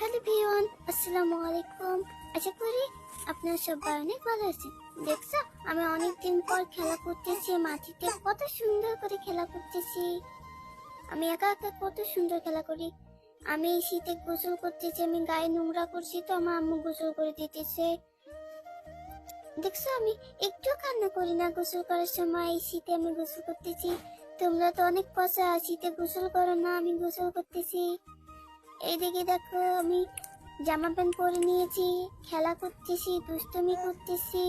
Hello V1 আসসালামু আলাইকুম। আশা করি আপনারা সবাই অনেক ভালো আছেন। দেখছ, আমি অনেকদিন পর খেলা করতেছি, মাটিতে কত সুন্দর করে খেলা করতেছি। আমি একা একা কত সুন্দর খেলা করি। আমি শীতে গোসল করতেছি, আমি গায়ে নোংরা করছি তো, আমার আম্মু গোসল করে দিতেছে। দেখছ, আমি একটু কান্না করি না। গোসল করার সময় এই শীতে আমি গোসল করতেছি। তোমরা তো অনেক পচা, শীতে গোসল করো না, আমি গোসল করতেছি। এইদিকে দেখো আমি জামা প্যান্ট পরে নিয়েছি, খেলা করতেছি, দুষ্টুমি করতেছি।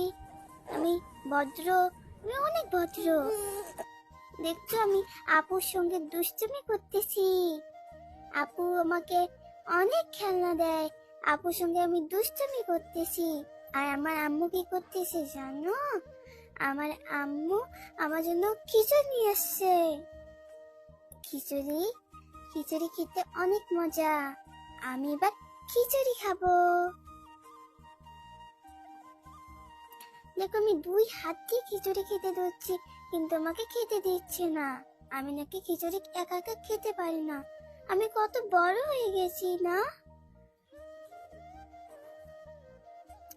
আমি ভদ্র, আমি অনেক ভদ্র। দেখছ আমি আপুর সঙ্গে দুষ্টুমি করতেছি। আপু আমাকে অনেক খেলনা দেয়, আপুর সঙ্গে আমি দুষ্টুমি করতেছি। আর আমার আম্মু কি করতেছে জানো? আমার আম্মু আমার জন্য খিচুড়ি নিয়ে আসছে। খিচুড়ি? খিচুড়ি খেতে অনেক মজা। আমি এবার খিচুড়ি খাব। দেখো, আমি দুই হাত দিয়ে খিচুড়ি খেতে দিচ্ছি কিন্তু আমাকে খেতে দিচ্ছে না। আমি নাকি খিচুড়ি একা একা খেতে পারি না। আমি কত বড় হয়ে গেছি, না?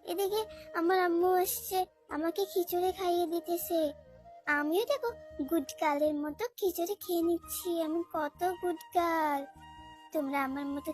এদিকে আমার আম্মু আসছে আমাকে খিচুড়ি খাইয়ে দিতেছে। আমিও দেখো গুড গার্লের মতো খিচুড়ি খেয়ে নিচ্ছি আমি কত গার্ল তোমরা আমার মতো